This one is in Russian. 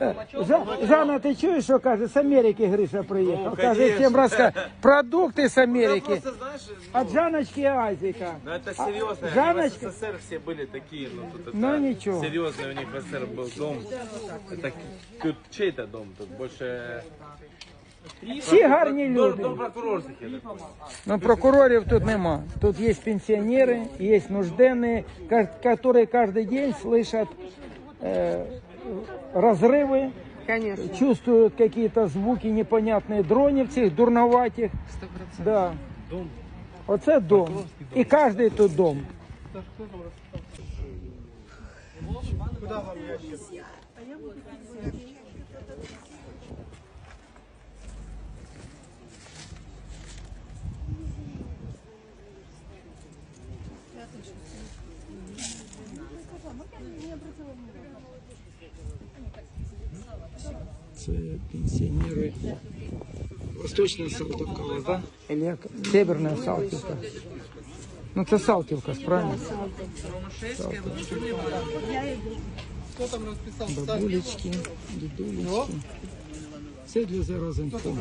Е, Жа- Жанна, ти чуєш, що каже? З Америки Гриша приїхав. Ну, каже, конечно. всім розкаже. Продукти з Да Америки. просто, знаешь, От Жаночки и Айзека. ну это серьезно. Жаночка- В СССР все были такие, ну тут это Ну, ничего. серьезный у них в СССР был дом. Это тут чей-то дом, тут больше... Всі гарні Дом, люди. дом прокурорских. я так понял. Но прокурорів тут нема. Тут есть пенсионеры, есть нужденные, ка- которые каждый день слышат э, разрывы, Конечно, чувствуют какие-то звуки непонятные дронів цих дурноватих. сто процентов. Да. Оце дом. І кожен тут дом. Це пенсіонери. Восточна Салтівка, да? Или як? Северна Салтівка. Ну це Салтівка, правильно? Бабулечки, дідулечки. Це для заразинців.